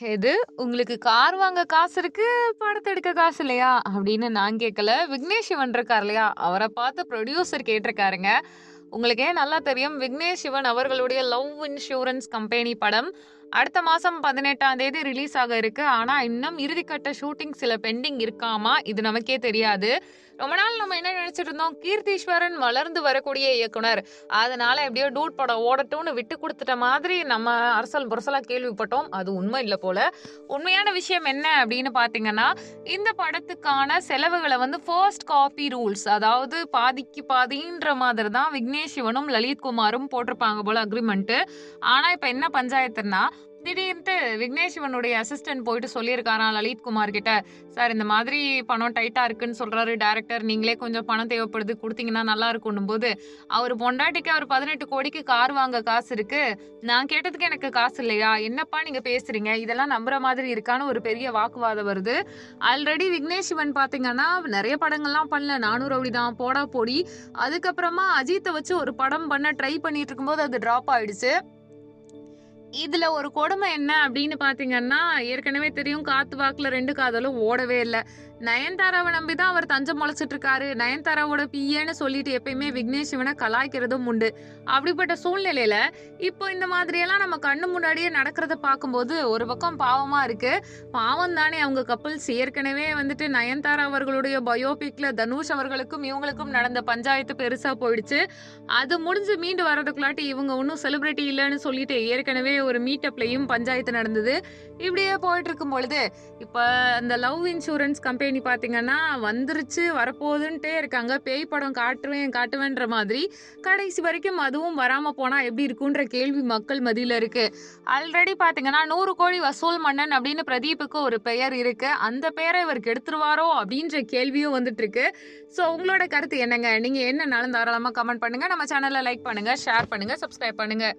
எது உங்களுக்கு கார் வாங்க காசு இருக்கு, படத்தை எடுக்க காசு இல்லையா? அப்படின்னு நான் கேட்கல. விக்னேஷ் சிவன் இருக்கார் இல்லையா? அவரை பார்த்து ப்ரொடியூசர் கேட்டிருக்காருங்க. உங்களுக்கே நல்லா தெரியும். விக்னேஷ் சிவன் அவர்களுடைய லவ் இன்சூரன்ஸ் கம்பெனி படம் அடுத்த மாதம் பதினெட்டாம் தேதி ரிலீஸ் ஆக இருக்கு. ஆனால் இன்னும் இறுதிக்கட்ட ஷூட்டிங் சில பெண்டிங் இருக்காமா, இது நமக்கே தெரியாது. ரொம்ப நாள் நம்ம என்ன நினைச்சிட்டு இருந்தோம், கீர்த்தீஸ்வரன் வளர்ந்து வரக்கூடிய இயக்குனர். அதனால எப்படியோ டூட் படம் ஓடட்டும்னு விட்டு கொடுத்துட்ட மாதிரி நம்ம அரசல் புரசலா கேள்விப்பட்டோம். அது உண்மை இல்லை போல. உண்மையான விஷயம் என்ன அப்படின்னு பார்த்தீங்கன்னா, இந்த படத்துக்கான செலவுகளை வந்து ஃபர்ஸ்ட் காப்பி ரூல்ஸ் அதாவது பாதிக்கு பாதின்ற மாதிரி தான் விக்னேஷ் சிவனும், லலித் குமாரும் போட்டிருப்பாங்க போல அக்ரிமெண்ட் ஆனா, இப்ப என்ன பஞ்சாயத்துன்னா, திடீர்னு விக்னேஷ் இவனுடைய அசிஸ்டன்ட் போயிட்டு சொல்லியிருக்காராம் லலித் குமார் கிட்ட, "சார் இந்த மாதிரி பணம் டைட்டா இருக்குன்னு சொல்றாரு டேரக்டர் நீங்களே கொஞ்சம் பணம் தேவைப்படுது கொடுத்தீங்கன்னா நல்லா இருக்கும்ன்னும்போது, அவர் பொண்டாட்டிக்கு அவர் 18 கோடிக்கு கார் வாங்க காசு இருக்கு. நான் கேட்டதுக்கு எனக்கு காசு இல்லையா? என்னப்பா நீங்க பேசுறீங்க? இதெல்லாம் நம்புற மாதிரி இருக்கான்னு ஒரு பெரிய வாக்குவாதம் வருது. ஆல்ரெடி விக்னேஷ் இவன் பாத்தீங்கன்னா நிறைய படங்கள்லாம் பண்ணல. நானூறு ரவுடி தான், போடா போடி. அதுக்கப்புறமா அஜித்தை வச்சு ஒரு படம் பண்ண ட்ரை பண்ணிட்டு இருக்கும்போது அது டிராப் ஆயிடுச்சு. இதுல ஒரு கொடுமை என்ன அப்படின்னு பாத்தீங்கன்னா ஏற்கனவே தெரியும் காத்து வாக்குல ரெண்டு காதலும் ஓடவே இல்லை நயன்தாராவை நம்பி தான் அவர் தஞ்சம் முளைச்சிட்டு இருக்காரு. நயன்தாராவோட பிஏன்னு சொல்லிட்டு எப்பயுமே விக்னேஷ் சிவனை கலாய்க்கிறதும் உண்டு. அப்படிப்பட்ட சூழ்நிலையில, இப்போ இந்த மாதிரியெல்லாம் நம்ம கண்ணு முன்னாடியே நடக்கிறத பார்க்கும்போது, ஒரு பக்கம் பாவமா இருக்கு. பாவம் தானே அவங்க கப்பல்ஸ் ஏற்கனவே வந்துட்டு நயன்தாரா அவர்களுடைய பயோபிக்ல தனுஷ் அவர்களுக்கும், இவங்களுக்கும் நடந்த பஞ்சாயத்து பெருசா போயிடுச்சு. அது முடிஞ்சு மீண்டு வரதுக்குள்ளாட்டி இவங்க ஒன்றும் செலிபிரிட்டி இல்லைன்னு சொல்லிட்டு ஏற்கனவே ஒரு மீட்டப்லயும் பஞ்சாயத்து நடந்தது. இப்படியே போயிட்டு இருக்கும் பொழுது, இப்போ அந்த லவ் இன்சூரன்ஸ் கம்பெனி பார்த்தீங்கன்னா, வந்துருச்சு வரப்போகுதுன்ட்டே இருக்காங்க. பேய் படம் காட்டுவேன் காட்டுவேன்ற மாதிரி. கடைசி வரைக்கும் அதுவும் வராமல் போனால் எப்படி இருக்குன்ற கேள்வி மக்கள் மதியில் இருக்குது ஆல்ரெடி பார்த்தீங்கன்னா, நூறு கோடி வசூல் மன்னன் அப்படின்னு பிரதீப்புக்கு ஒரு பெயர் இருக்கு. அந்த பெயரை இவருக்கு எடுத்துருவாரோ அப்படின்ற கேள்வியும் வந்துட்டு இருக்கு. ஸோ உங்களோட கருத்து என்னங்க? நீங்கள் என்னனாலும் தாராளமாக கமெண்ட் பண்ணுங்கள் நம்ம சேனலை லைக் பண்ணுங்கள் ஷேர் பண்ணுங்கள் சப்ஸ்கிரைப் பண்ணுங்கள்